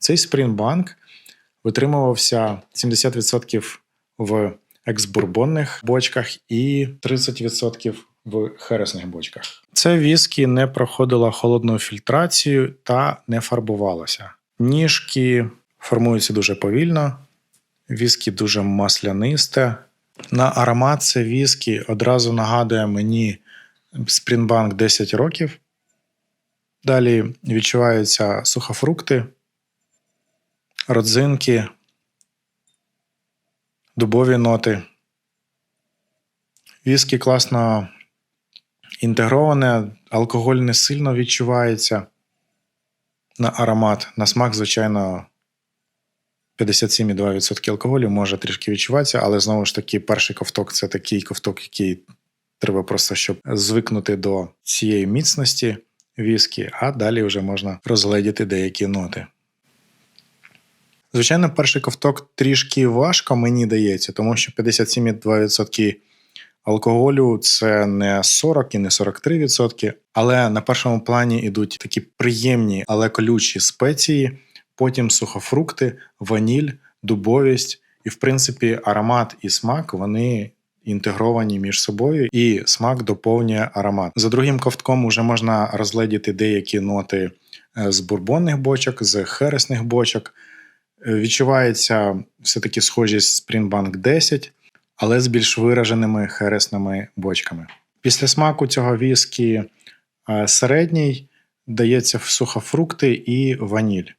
Цей Springbank витримувався 70% в ексбурбонних бочках і 30% в хересних бочках. Це віскі не проходило холодну фільтрацію та не фарбувалося. Ніжки формуються дуже повільно, віскі дуже маслянисте. На аромат це віскі одразу нагадує мені Springbank 10 років. Далі відчуваються сухофрукти, родзинки, дубові ноти. Віскі класно інтегроване, алкоголь не сильно відчувається на аромат. На смак, звичайно, 57,2% алкоголю може трішки відчуватися, але знову ж таки, перший ковток це такий ковток, який треба просто, щоб звикнути до цієї міцності віскі, а далі вже можна розгледіти деякі ноти. Звичайно, перший ковток трішки важко мені дається, тому що 57,2% алкоголю це не 40 і не 43%, але на першому плані йдуть такі приємні, але колючі спеції, потім сухофрукти, ваніль, дубовість, і, в принципі, аромат і смак вони інтегровані між собою, і смак доповнює аромат. За другим ковтком вже можна розгледіти деякі ноти е, з бурбонних бочок, з хересних бочок. Е, Відчувається все-таки схожість Springbank 10, але з більш вираженими хересними бочками. Після смаку цього віскі е, середній дається сухофрукти і ваніль.